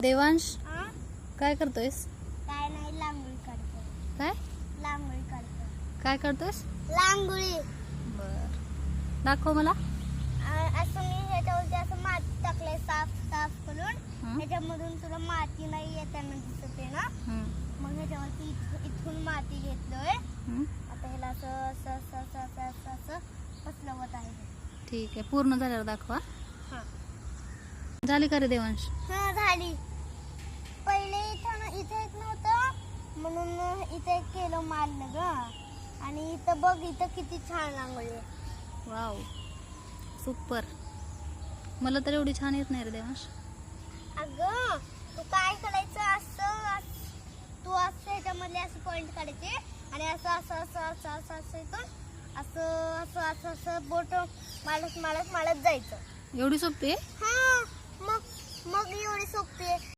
देवांश? काय करतोयस? काय नाही लांगोळी काढतो काय? लांगोळी काढतो काय करतोयस? लांगोळी. बर. दाखव मला. असं मी ह्याच्यावरती असं माती टाकलंय साफ साफ करून? ह्याच्यामधून तुला माती नाही येताना दिसत आहे ना. मग ह्याच्यावरती इथ- इथून माती घेतलोय. आता ह्याला असं असं असं असं असं असं पसरवत आहे. ठीक आहे पूर्ण झाल्यावर दाखवा. हा. झाली का रे देवांश? हा झाली. इथे एक केलं मारलं ग. आणि इथं बघ इथं किती छान रांगोळी आहे. वाव. सुपर. मला तर एवढी छान येत नाही रे देवांश. अगं तू काय करायचं असं अस- तू असं ह्याच्यामधले असं पॉइंट काढायचे आणि असं असं असं असं असं असं इथून असं असं असं असं बोट मालत मालत मालत जायचं. एवढी सोपी आहे? हा मग मग एवढी सोपी आहे.